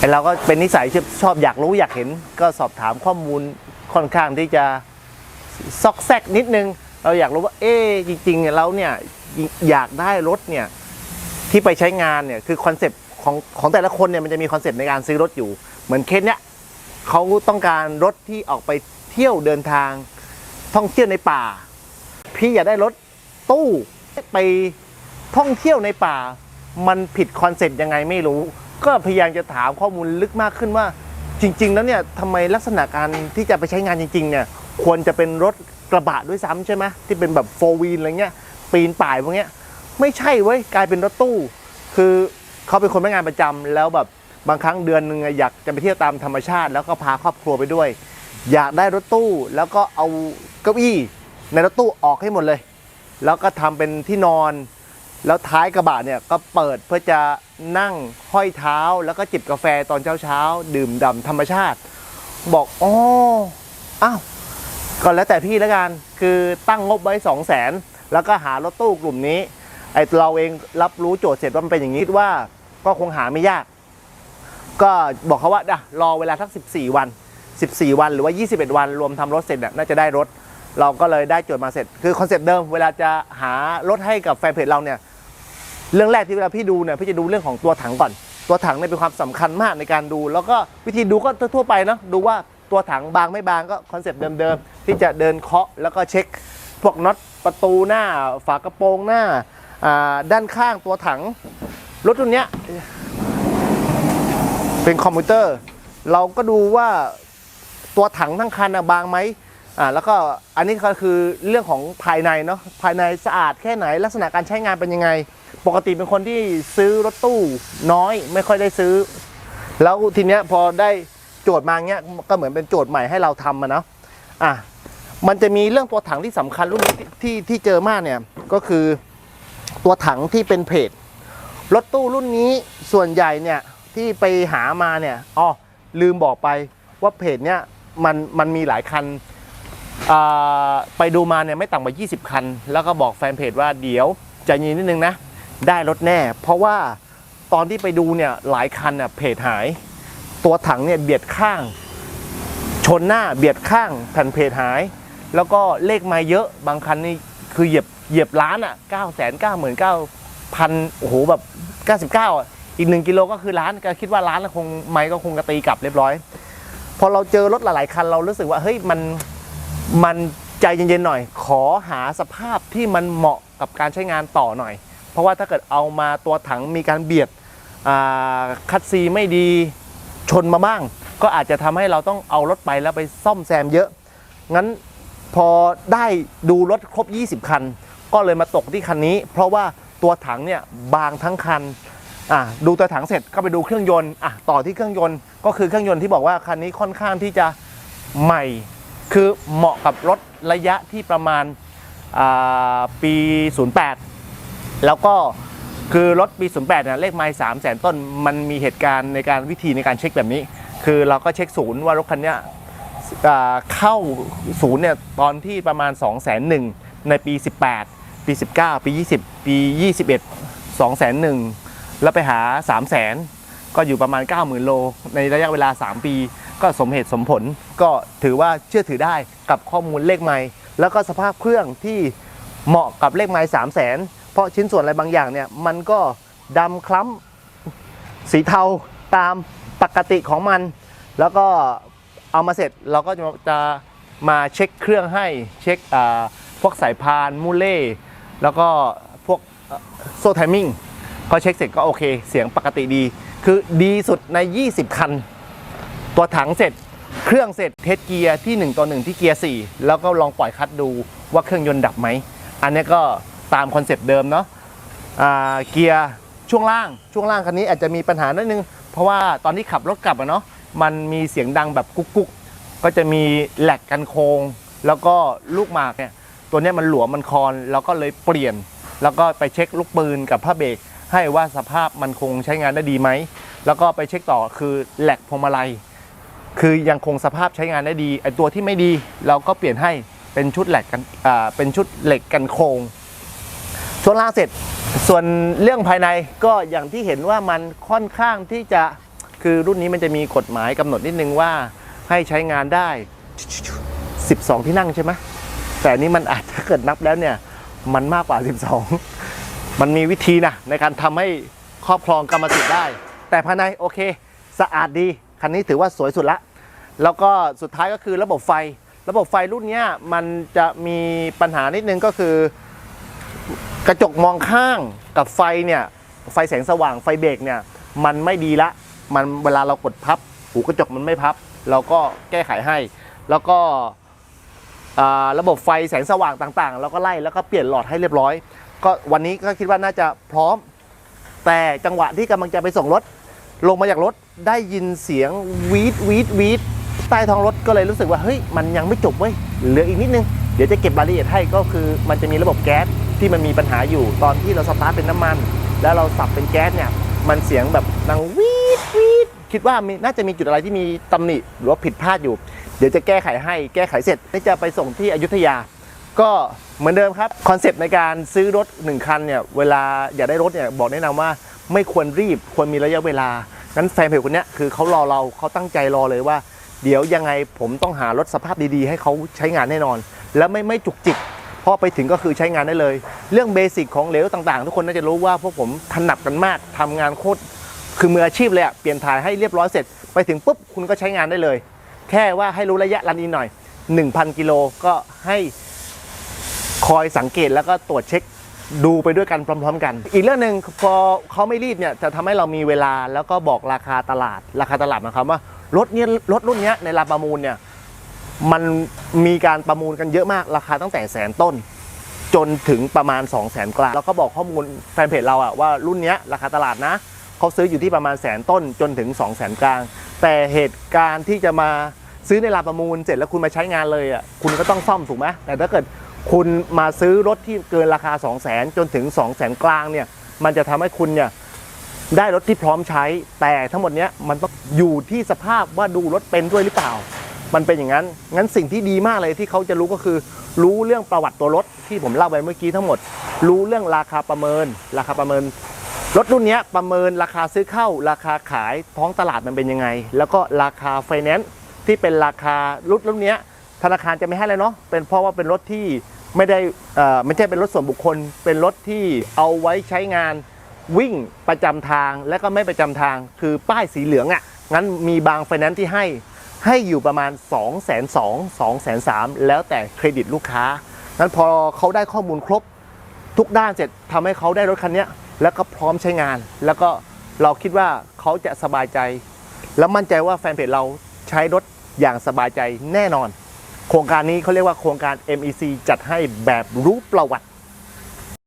ไอเราก็เป็นนิสัยชอบอยากรู้อยากเห็น ก็สอบถามข้อมูลค่อนข้างที่จะซอกแซกนิดนึง เราอยากรู้ว่า เอ๊จริงๆเราเนี่ยอยากได้รถเนี่ยที่ไปใช้งานเนี่ยคือคอนเซปต์ของของแต่ละคนเนี่ยมันจะมีคอนเซปต์ในการซื้อรถอยู่ เหมือนเคสเนี้ยเขาต้องการรถที่ออกไปเที่ยวเดินทางท่องเที่ยวในป่า พี่อยากได้รถตู้ไปท่องเที่ยวในป่า มันผิดคอนเซ็ปต์ยังไงไม่รู้ ก็พยายามจะถามข้อมูลลึกมากขึ้นว่า จริง ๆ แล้วเนี่ยทำไมลักษณะการที่จะไปใช้งานจริง ๆ เนี่ย ควรจะเป็นรถกระบะด้วยซ้ำใช่ไหมที่เป็นแบบโฟวีนอะไรเงี้ย ปีนป่ายพวกเนี้ย ไม่ใช่เว้ยกลายเป็นรถตู้ คือเขาเป็นคนพนักงานประจำแล้วแบบบางครั้งเดือนหนึ่งอะอยากจะไปเที่ยวตามธรรมชาติ แล้วก็พาครอบครัวไปด้วย อยากได้รถตู้แล้วก็เอาเก้าอี้ในรถตู้ออกให้หมดเลย แล้วก็ทำเป็นที่นอน แล้วท้ายกระบะเนี่ยก็เปิดเพื่อจะนั่งห้อยเท้าแล้วก็จิบกาแฟตอนเช้าเช้าดื่มด่ำธรรมชาติ บอกอ๋ออ้าวก็แล้วแต่พี่แล้วกันคือตั้งงบไว้สองแสนแล้วก็หารถตู้กลุ่มนี้ไอเราเองรับรู้โจทย์เสร็จว่ามันเป็นอย่างนี้ว่าก็คงหาไม่ยาก ก็บอกเขาว่าอะรอเวลาสัก 14 วัน 14 วันหรือว่า 21 วัน รวมทำรถเสร็จเนี่ยน่าจะได้รถ เราก็เลยได้โจทย์มาเสร็จ คือคอนเซปต์เดิมเวลาจะหารถให้กับแฟนเพจเราเนี่ย เรื่องแรกที่เวลาพี่ดูเนี่ยพี่จะดูเรื่องของตัวถังก่อน ตัวถังเนี่ยเป็นความสำคัญมากในการดู แล้วก็วิธีดูก็ทั่วไปเนาะดูว่าตัวถังบางไม่บางก็คอนเซปต์เดิมๆที่จะเดินเคาะแล้วก็เช็ค พวกน็อตประตูหน้า ฝากระโปรงหน้าด้านข้างตัวถังรถรุ่นเนี้ยเป็นคอมพิวเตอร์ เราก็ดูว่าตัวถังทั้งคันบางไหมอ่าแล้วก็อันนี้ก็คือเรื่องของภายในเนาะภายในสะอาดแค่ไหนลักษณะการใช้งานเป็นยังไง ปกติเป็นคนที่ซื้อรถตู้น้อยไม่ค่อยได้ซื้อ แล้วทีเนี้ยพอได้โจทย์มาเงี้ยก็เหมือนเป็นโจทย์ใหม่ให้เราทำอะเนะอะมันจะมีเรื่องตัวถังที่สำคัญรุ่นที่ที่ที่เจอมากเนี่ยก็คือตัวถังที่เป็นเพจรถตู้รุ่นนี้ส่วนใหญ่เนี่ยที่ไปหามาเนี่ยอ๋อลืมบอกไปว่าเพจเนี่ยมันมันมีหลายคันอ่าไปดูมาเนี่ยไม่ต่ำกว่า 20 คัน แล้วก็บอกแฟนเพจว่าเดี๋ยวใจะยินนิดนึงนะ ได้รถแน่ เพราะว่าตอนที่ไปดูเนี่ยหลายคันน่ะเพจหาย ตัวถังเนี่ยเบียดข้าง ชนหน้าเบียดข้างแผ่นเพจหาย แล้วก็เลขไมาเยอะบางคันนี่คือเหยียบเหยียบล้านอะเก้าแสนเก้าหมื่นเก้าพันโอ้โหแบบเก้าสิบเก้าอะอีกหนึ่งกิโลก็คือล้านก็คิดว่าล้านล้วคงไม้ก็คงกระตีกลับเรียบร้อย พอเราเจอรถหลายๆคันเรารู้สึกว่าเฮ้ยมันมันใจเย็นๆหน่อย ขอหาสภาพที่มันเหมาะกับการใช้งานต่อหน่อย เพราะว่าถ้าเกิดเอามาตัวถังมีการเบียดคัดซีไม่ดีชนมาบ้าง ก็อาจจะทำให้เราต้องเอารถไปแล้วไปซ่อมแซมเยอะ งั้นพอได้ดูรถครบ 20 คัน ก็เลยมาตกที่คันนี้ เพราะว่าตัวถังเนี่ยบางทั้งคันดูตัวถังเสร็จก็ไปดูเครื่องยนต์อะต่อที่เครื่องยนต์ก็คือเครื่องยนต์ที่บอกว่าคันนี้ค่อนข้างที่จะใหม่ คือเหมาะกับรถระยะที่ประมาณปี 08 แล้วก็คือรถปี 08เนี่ยเลขไมล์3 0 0แสนต้น มันมีเหตุการณ์ในการวิธีในการเช็คแบบนี้ คือเราก็เช็คศูนย์ว่ารถคันนี้เข้าศูนย์เนี่ยตอนที่ประมาณ2 0 0 0 0 0ในปี 18 ปี 19 ปี 20 ปี 21 2 0 0 0แล้วไปหา 3 0 0 0 0ก็อยู่ประมาณ 90,000 โล ในระยะเวลา 3 ปี ก็สมเหตุสมผลก็ถือว่าเชื่อถือได้กับข้อมูลเลขไม้แล้วก็สภาพเครื่องที่เหมาะกับเลขไม้3 0 0 0 0 เพราะชิ้นส่วนอะไรบางอย่างเนี่ยมันก็ดำคล้ำสีเทาตามปกติของมัน แล้วก็เอามาเสร็จเราก็จะจะมาเช็คเครื่องให้เช็คพวกสายพานมูเล่แล้วก็พวกโซ่ไทมิ่งพอเช็คเสร็จก็โอเค เสียงปกติดี คือดีสุดใน 20 คัน ตัวถังเสร็จ เครื่องเสร็จเทสเกียร์ที่ 1 ต่อ 1 ที่เกียร์ 4 แล้วก็ลองปล่อยคัดดูว่าเครื่องยนต์ดับไหม อันนี้ก็ ตามคอนเซปต์เดิมเนาะเกียร์ช่วงล่างช่วงล่างคันนี้อาจจะมีปัญหานิดนึง เพราะว่าตอนที่ขับรถกลับอะเนาะมันมีเสียงดังแบบกุ๊กกุ๊กก็จะมีแหลกกันโคงแล้วก็ลูกหมากเนี่ยตัวนี้มันหลวมมันคอนแล้วก็เลยเปลี่ยน แล้วก็ไปเช็คลูกปืนกับผ้าเบรกให้ว่าสภาพมันคงใช้งานได้ดีไหมแล้วก็ไปเช็คต่อคือแหลกพวงมาลัย คือยังคงสภาพใช้งานได้ดีไอตัวที่ไม่ดีเราก็เปลี่ยนให้เป็นชุดแหลกกันอ่าเป็นชุดเหล็กกันโครง ช่วงล่างเสร็จส่วนเรื่องภายในก็อย่างที่เห็นว่ามันค่อนข้างที่จะคือรุ่นนี้มันจะมีกฎหมายกำหนดนิดนึงว่าให้ใช้งานได้ 12 ที่นั่งใช่ไหมแต่นี้มันอาจจะเกิดนับแล้วเนี่ยมันมากกว่า 12 มันมีวิธีนะในการทำให้ครอบครองกรรมสิทธิ์ได้ แต่ภายในโอเค สะอาดดี คันนี้ถือว่าสวยสุดละ แล้วก็สุดท้ายก็คือระบบไฟ ระบบไฟรุ่นนี้มันจะมีปัญหานิดนึงก็คือ กระจกมองข้างกับไฟเนี่ยไฟแสงสว่างไฟเบรกเนี่ยมันไม่ดีละ มันเวลาเรากดพับ หูกระจกมันไม่พับ เราก็แก้ไขให้ แล้วก็ระบบไฟแสงสว่างต่างๆ เราก็ไล่แล้วก็เปลี่ยนหลอดให้เรียบร้อย ก็วันนี้ก็คิดว่าน่าจะพร้อม แต่จังหวะที่กำลังจะไปส่งรถ ลงมาจากรถได้ยินเสียงวีดวีดวีดใต้ท้องรถก็เลยรู้สึกว่าเฮ้ยมันยังไม่จบเว้ยเหลืออีกนิดนึงเดี๋ยวจะเก็บรายละเอียดให้ก็คือมันจะมีระบบแก๊ส ที่มันมีปัญหาอยู่ตอนที่เราสตาร์ทเป็นน้ำมัน แล้วเราสับเป็นแก๊สเนี่ยมันเสียงแบบดังวีดวีดคิดว่าน่าจะมีจุดอะไรที่มีตำหนิหรือว่าผิดพลาดอยู่ เดี๋ยวจะแก้ไขให้แก้ไขเสร็จนี่จะไปส่งที่อยุธยา ก็เหมือนเดิมครับคอนเซปต์ในการซื้อรถ 1 คันเนี่ยเวลาอยากได้รถเนี่ยบอกแนะนำว่าไม่ควรรีบควรมีระยะเวลางั้นแฟนเพจคนนี้คือเขารอเราเขาตั้งใจรอเลยว่า เดี๋ยวยังไงผมต้องหารถสภาพดีๆ ให้เขาใช้งานแน่นอน แล้วไม่ไม่จุกจิก พอไปถึงก็คือใช้งานได้เลย เรื่องเบสิกของเหลวต่างๆ ทุกคนน่าจะรู้ว่าพวกผมถนัดกันมากทำงานโคตรคือมืออาชีพเลยอะเปลี่ยนถ่ายให้เรียบร้อยเสร็จ ไปถึงปุ๊บคุณก็ใช้งานได้เลย แค่ว่าให้รู้ระยะรันอินหน่อย 1,000 กิโลก็ให้คอยสังเกตแล้วก็ตรวจเช็คดูไปด้วยกันพร้อม ๆ กัน อีกเรื่องหนึ่งพอเขาไม่รีบเนี่ยจะทำให้เรามีเวลาแล้วก็บอกราคาตลาด ราคาตลาดหมายความว่ารถเนี้ยรถรุ่นเนี้ยในราคาประมูลเนี่ย มันมีการประมูลกันเยอะมากราคาตั้งแต่แสนต้น จนถึงประมาณ 2 0 0แสนกลางแล้วก็บอกข้อมูลแฟนเพจเราอะว่ารุ่นนี้ราคาตลาดนะเขาซื้ออยู่ที่ประมาณแสนต้นจนถึง 2 0 0แสนกลาง แต่เหตุการณ์ที่จะมาซื้อในราคาประมูลเสร็จแล้วคุณมาใช้งานเลยอะคุณก็ต้องซ่อมถูกไหมแต่ถ้าเกิดคุณมาซื้อรถที่เกินราคา 2 0 0แสนจนถึง 2 0 0แสนกลางเนี่ยมันจะทำให้คุณเนี่ยได้รถที่พร้อมใช้ แต่ทั้งหมดเนี้ยมันต้องอยู่ที่สภาพว่าดูรถเป็นด้วยหรือเปล่า มันเป็นอย่างนั้น งั้นสิ่งที่ดีมากเลยที่เขาจะรู้ก็คือ รู้เรื่องประวัติตัวรถที่ผมเล่าไปเมื่อกี้ทั้งหมด รู้เรื่องราคาประเมิน ราคาประเมิน รถรุ่นนี้ประเมินราคาซื้อเข้า ราคาขายท้องตลาดมันเป็นยังไง แล้วก็ราคาไฟแนนซ์ที่เป็นราคารถรุ่นนี้ธนาคารจะไม่ให้เลยเนาะ เป็นเพราะว่าเป็นรถที่ไม่ได้อ่อไม่ใช่เป็นรถส่วนบุคคล เป็นรถที่เอาไว้ใช้งานวิ่งประจำทางและก็ไม่ประจำทาง คือป้ายสีเหลืองอะ่ะ งั้นมีบางไฟแนนซ์ที่ให้ ให้อยู่ประมาณ 2 2 0 0 0 2 2 3 0 0แล้วแต่เครดิตลูกค้างั้นพอเขาได้ข้อมูลครบทุกด้านเสร็จทำให้เขาได้รถคันนี้แล้วก็พร้อมใช้งาน แล้วก็เราคิดว่าเขาจะสบายใจ แล้วมั่นใจว่าแฟนเพจเราใช้รถอย่างสบายใจแน่นอน โครงการนี้เขาเรียกว่าโครงการ MEC จัดให้แบบรู้ประวัติ